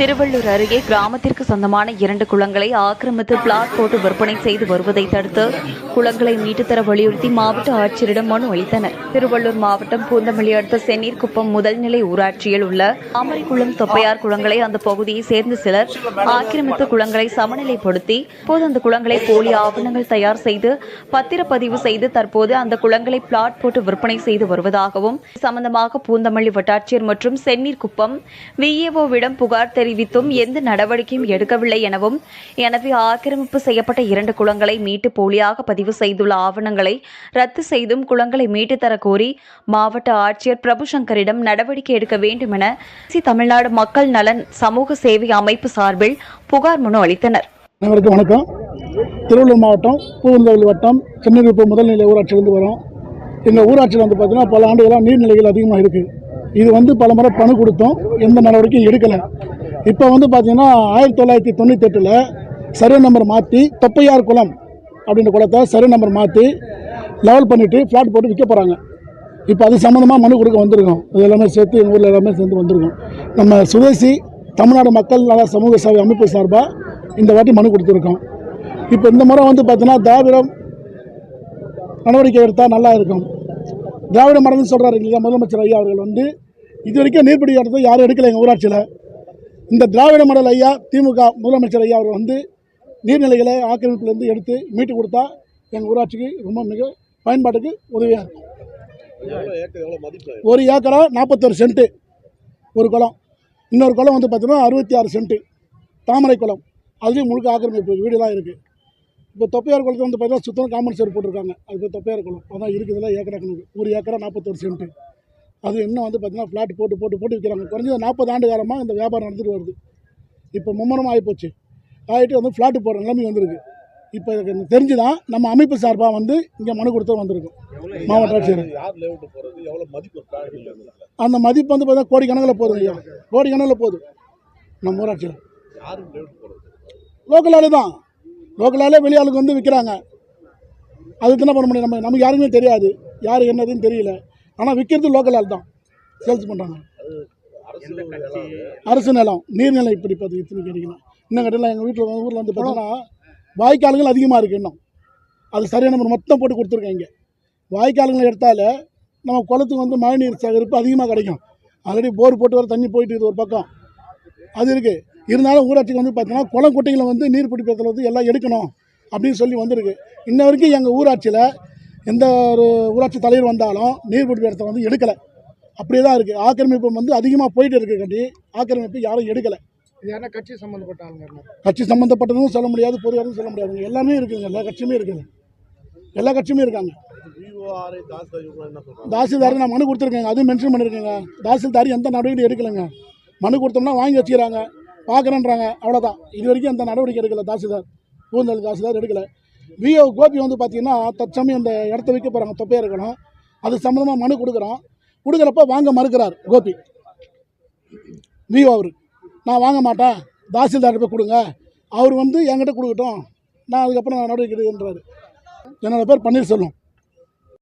திருவள்ளூர் அருகே கிராமத்திற்கு சொந்தமான இரண்டு குளங்களை ஆக்கிரமித்து பிளாட் போட்டு விற்பனை செய்து வருவதை தடுத்து குளங்களை மீட்டுத்தர வலியுறுத்தி மாவட்ட ஆட்சியரிடம் மனு அளித்தனர். திருவள்ளூர் மாவட்டம் பூந்தமல்லி அடுத்த சென்னீர்குப்பம் முதல்நிலை ஊராட்சியில் உள்ள அமரிக்குளம் தொப்பையார் குளங்களை அந்த பகுதியை சேர்ந்த சிலர் ஆக்கிரமித்து குளங்களை சமநிலைப்படுத்தி இப்போது அந்த குளங்களை போலி ஆவணங்கள் தயார் செய்து பத்திரப்பதிவு செய்து தற்போது அந்த குளங்களை பிளாட் போட்டு விற்பனை செய்து வருவதாகவும் சம்பந்தமாக பூந்தமல்லி வட்டாட்சியர் மற்றும் சென்னீர்குப்பம் விஏஓவிடம் புகார் அறிவித்தும் எந்த நடவடிக்கையும் எடுக்கவில்லை எனவும் எனவே ஆக்கிரமிப்பு செய்யப்பட்ட இரண்டு குளங்களை மீட்டு போலியாக பதிவு செய்துள்ள ஆவணங்களை ரத்து செய்தும் குளங்களை மீட்டு தர கோரி மாவட்ட ஆட்சியர் பிரபுசங்கரிடம் நடவடிக்கை எடுக்க வேண்டும் என சி தமிழ்நாடு மக்கள் நலன் சமூக சேவை அமைப்பு சார்பில் புகார் மனு அளித்தனர். அனைவருக்கும் வணக்கம். திருவள்ளூர் மாவட்டம் பூந்தவள்ளி வட்டம் சென்னிருப்பு முதல்நிலை ஊராட்சியிலேருந்து வரும். எங்கள் ஊராட்சியில் வந்து பார்த்தீங்கன்னா பல ஆண்டுகளாக நீர்நிலைகள் அதிகமாக இருக்குது இது வந்து பல முறை பணு கொடுத்தோம். எந்த நடவடிக்கையும் எடுக்கலை. இப்போ வந்து பார்த்தீங்கன்னா ஆயிரத்தி தொள்ளாயிரத்தி தொண்ணூத்தெட்டில் சர்வே நம்பர் மாற்றி தொப்பையார் குளம் அப்படின்ற குளத்தை சர்வே நம்பர் மாற்றி லெவல் பண்ணிவிட்டு ஃப்ளாட் போட்டு விற்க போகிறாங்க இப்போ அது சம்மந்தமாக மனு கொடுக்க வந்திருக்கோம். இது எல்லாமே சேர்த்து எங்கள் ஊரில் எல்லாமே சேர்ந்து வந்திருக்கோம். நம்ம சுதேசி தமிழ்நாடு மக்கள் நல சமூக சேவை அமைப்பு சார்பாக இந்த வாட்டி மனு கொடுத்துருக்கோம். இப்போ இந்த முறை வந்து பார்த்தீங்கன்னா திராவிடம் நடவடிக்கை எடுத்தால் நல்லா இருக்கும். திராவிட மரம்னு சொல்கிறாரு இல்லையா முதலமைச்சர் ஐயா அவர்கள் வந்து இது வரைக்கும் நீர்பிடி இடத்தை யாரும் எடுக்கலை எங்கள் ஊராட்சியில். இந்த திராவிட மாடல் ஐயா திமுக முதலமைச்சர் ஐயா அவர் வந்து நீர்நிலைகளை ஆக்கிரமிப்புலேருந்து எடுத்து மீட்டு கொடுத்தா எங்கள் ஊராட்சிக்கு ரொம்ப மிக பயன்பாட்டுக்கு உதவியாக இருக்கும். ஒரு ஏக்கரா நாற்பத்தொரு சென்ட்டு ஒரு குளம். இன்னொரு குளம் வந்து பார்த்தீங்கன்னா அறுபத்தி ஆறு சென்ட்டு தாமரை குளம். அதுலேயும் முழுக்க ஆக்கிரமிப்பு வீடுலாம் இருக்குது இப்போ தொப்பையார் குளத்தில் வந்து பார்த்தீங்கன்னா சுத்தம் காமன் சேர் போட்டிருக்காங்க. அது தொப்பையார் குளம். அதான் இருக்குதுல ஏக்கரா கணக்கு. ஒரு ஏக்கரா நாற்பத்தொரு சென்ட்டு அது இன்னும் வந்து பார்த்தீங்கன்னா ஃப்ளாட் போட்டு போட்டு போட்டு விற்கிறாங்க. குறைஞ்சது நாற்பது ஆண்டு காலமாக இந்த வியாபாரம் நடந்துட்டு வருது. இப்போ மும்முரம் ஆகிப்போச்சு ஆகிட்டு வந்து ஃப்ளாட்டு போடுற நிலைமை வந்திருக்கு. இப்போ எனக்கு தெரிஞ்சு தான் நம்ம அமைப்பு சார்பாக வந்து இங்கே மனு கொடுத்து வந்திருக்கோம். மாவட்ட ஆட்சியர். அந்த மதிப்பு வந்து பார்த்தா கோடி கணக்கில் போகுது ஐயா கோடி கணக்கில் போகுது. நம்ம ஊராட்சியில் லோக்கல் ஆளு தான். லோக்கல் ஆளே வெளியாளுக்கு வந்து விற்கிறாங்க அதுக்கு என்ன பண்ண முடியும்? நம்ம நமக்கு யாருக்குமே தெரியாது. யார் என்னதுன்னு தெரியல. ஆனால் விற்கிறது லோக்கல் ஆள் தான். சேல்ஸ் பண்ணுறாங்க அரசு நிலம் நீர்நிலை இப்படி பார்த்து இத்தனை கிடைக்கலாம் இன்னும் கட்டில எங்கள் வீட்டில் ஊரில் வந்து பார்த்தீங்கன்னா வாய்க்கால்கள் அதிகமாக இருக்குது இன்னும். அது சரியான நம்பர் மொத்தம் போட்டு கொடுத்துருக்கேன் இங்கே. வாய்க்கால்களை எடுத்தாலே நம்ம குளத்துக்கு வந்து மழைநீர் சேகரிப்பு அதிகமாக கிடைக்கும். ஆல்ரெடி போர் போட்டு வர தண்ணி போயிட்டு இருக்குது ஒரு பக்கம். அது இருக்குது இருந்தாலும் ஊராட்சிக்கு வந்து பார்த்தீங்கன்னா குளம் குட்டைகளை வந்து நீர் பிடிப்பதில் வந்து எல்லாம் எடுக்கணும் அப்படின்னு சொல்லி வந்திருக்கு. இன்ன வரைக்கும் எங்கள் ஊராட்சியில் எந்த ஒரு ஊராட்சி தலைவர் வந்தாலும் நீர் பிடிப்பு இடத்த வந்து எடுக்கலை. அப்படியே தான் இருக்குது ஆக்கிரமிப்பு வந்து அதிகமாக போயிட்டு இருக்கு கண்டி. ஆக்கிரமிப்பு யாரும் எடுக்கலை. யாரா கட்சி சம்மந்தப்பட்ட ஆளுங்க? கட்சி சம்மந்தப்பட்டதும் சொல்ல முடியாது பொதுவாகவும் சொல்ல முடியாதுங்க எல்லாமே இருக்குங்க. எல்லா கட்சியுமே இருக்குது எல்லா கட்சியுமே இருக்காங்க. விஓஆர் தாசில்தார் நான் மனு கொடுத்துருக்கேங்க. அதுவும் மென்ஷன் பண்ணியிருக்கேங்க தாசில்தார் எந்த நடவடிக்கை எடுக்கலைங்க. மனு கொடுத்தோம்னா வாங்கி வச்சுக்கிறாங்க. பார்க்குறேன்றாங்க. அவ்வளோதான் இது வரைக்கும் எந்த நடவடிக்கை எடுக்கலை தாசில்தார். பூந்தல் தாசில்தார் எடுக்கலை. விஓ கோபி வந்து பார்த்தீங்கன்னா தற்சமயம் அந்த இடத்த வைக்க போகிறாங்க தொப்பையாக இருக்கணும். அது சம்மந்தமாக மனு கொடுக்குறோம் கொடுக்குறப்ப வாங்க மறுக்கிறார் கோபி. விஓ அவர். நான் வாங்க மாட்டேன். தாசில்தார்கிட்ட போய் கொடுங்க. அவர் வந்து என்கிட்ட கொடுக்கட்டும். நான் அதுக்கப்புறம் நான் நடவடிக்கை எடுக்கின்றார் என்னோடய பேர் பன்னீர்செல்வம்.